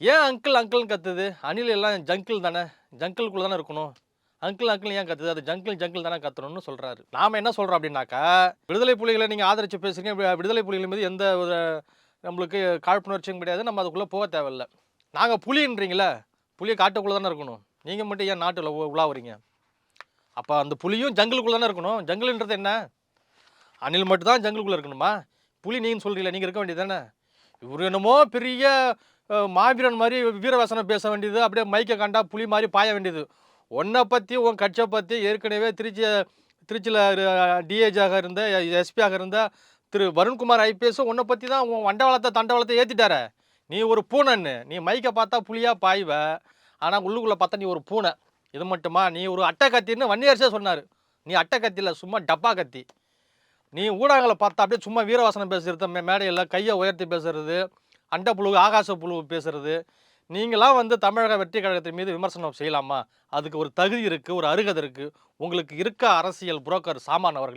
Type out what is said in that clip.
ஏன் அங்கிள் அங்கிள்னு கத்துது? அணில் எல்லாம் ஜங்கிள் தானே? ஜங்கிள்குள்ளே தானே இருக்கணும். அங்கிள் அங்கிள் ஏன் கத்துது? அது ஜங்கிள் ஜங்கிள் தானே கத்தணும்னு சொல்கிறாரு நாம் என்ன சொல்கிறோம் அப்படின்னாக்கா விடுதலை புலிகளை நீங்கள் ஆதரித்து பேசுகிறீங்க விடுதலை புலிகள் மீது எந்த ஒரு நம்மளுக்கு காழ்ப்புணர்ச்சியும் கிடையாது. நம்ம அதுக்குள்ளே போக தேவையில்லை. நாங்கள் புலின்றீங்களே புலியை காட்டுக்குள்ளே தானே இருக்கணும். நீங்கள் மட்டும் ஏன் நாட்டில் உலாவுறீங்க? அப்போ அந்த புலியும் ஜங்கிளுக்குள்ளே தானே இருக்கணும். ஜங்கிள்ன்றது என்ன? அணில் மட்டும் தான் ஜங்கிளுக்குள்ளே இருக்கணுமா? புலி நீங்கள் சொல்கிறீங்களா நீங்கள் இருக்க வேண்டியது தானே? இவர் என்னமோ பெரிய மாவீரன் மாதிரி வீரவசனம் பேச வேண்டியது அப்படியே மைக்கை கண்டா புலி மாதிரி பாய வேண்டியது. உன்னை பற்றி உன் கட்சியை பற்றி ஏற்கனவே திருச்சி திருச்சியில் டிஏஜாக இருந்த எஸ்பியாக இருந்த திரு வருண்குமார் ஐபிஎஸ் உன்னை பற்றி தான் உன் வண்டவளத்தை தண்டவளத்தை ஏற்றிட்டார நீ ஒரு பூனைன்னு. நீ மைக்கை பார்த்தா புலியாக பாய்வ. ஆனால் உள்ளுக்குள்ளே பார்த்தா நீ ஒரு பூனை. இது மட்டுமா? நீ ஒரு அட்டை கத்தின்னு வன்னியரசே சொன்னார். நீ அட்டை கத்தியில் சும்மா டப்பா கத்தி. நீ ஊடகங்களை பார்த்தா அப்படியே சும்மா வீரவாசனம் பேசுறது மேடையில் கையை உயர்த்தி பேசுறது அண்ட புழு ஆகாச புழு பேசுறது. நீங்களாம் வந்து தமிழக வெற்றி கழகத்தின் மீது விமர்சனம் செய்யலாமா? அதுக்கு ஒரு தகுதி இருக்குது ஒரு அருகதை இருக்குது உங்களுக்கு இருக்க அரசியல் புரோக்கர் சாமான் அவர்களே.